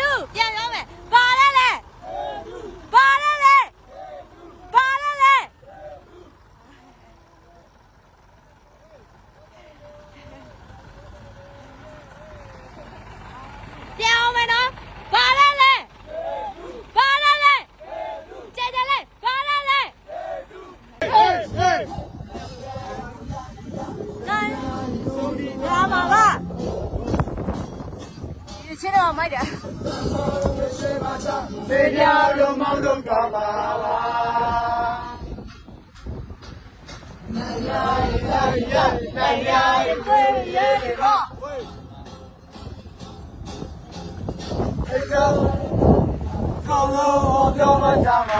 ดื้ย่ง 哎呀妈呀！哎呀哎呀哎呀哎呀！对对对！哎呀，高楼我不要家嘛。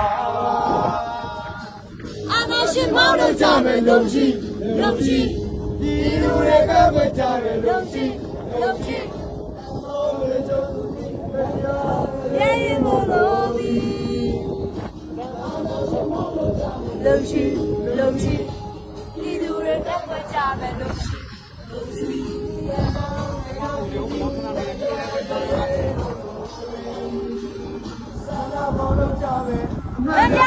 俺那新买的家没东西，东西，你屋里可不家没东西，东西。 လုံရှိလုံရှိဒီလူတွေကပ်ွက်ကြပဲလုံရှိလုံရှိမမြ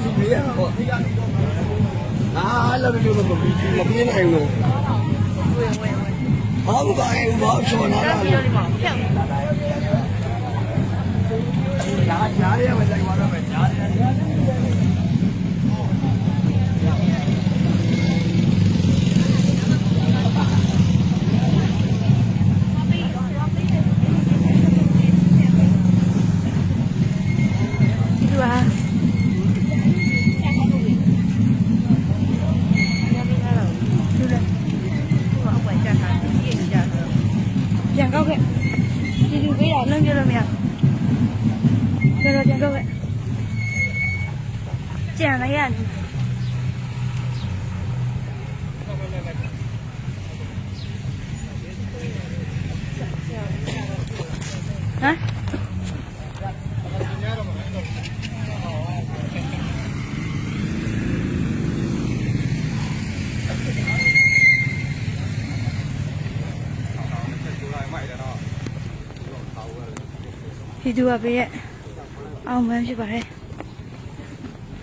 စီမီရပေါ့အာလာဘီလိုမပြင်းနိုင်ဘူးဝင်ဝင်ဝင်ဘာမှမအိမ်ဘာချော်လာတာ qua. Chẳng câu kìa đi đi, cái đàn lên cho rồi mẹ. Cho rồi chẳng câu kìa chẳng ấy anh à. Huh? ဒီသူကပေးရဲ့အောင်မှန်းဖြစ်ပါတယ်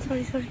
sorry sorry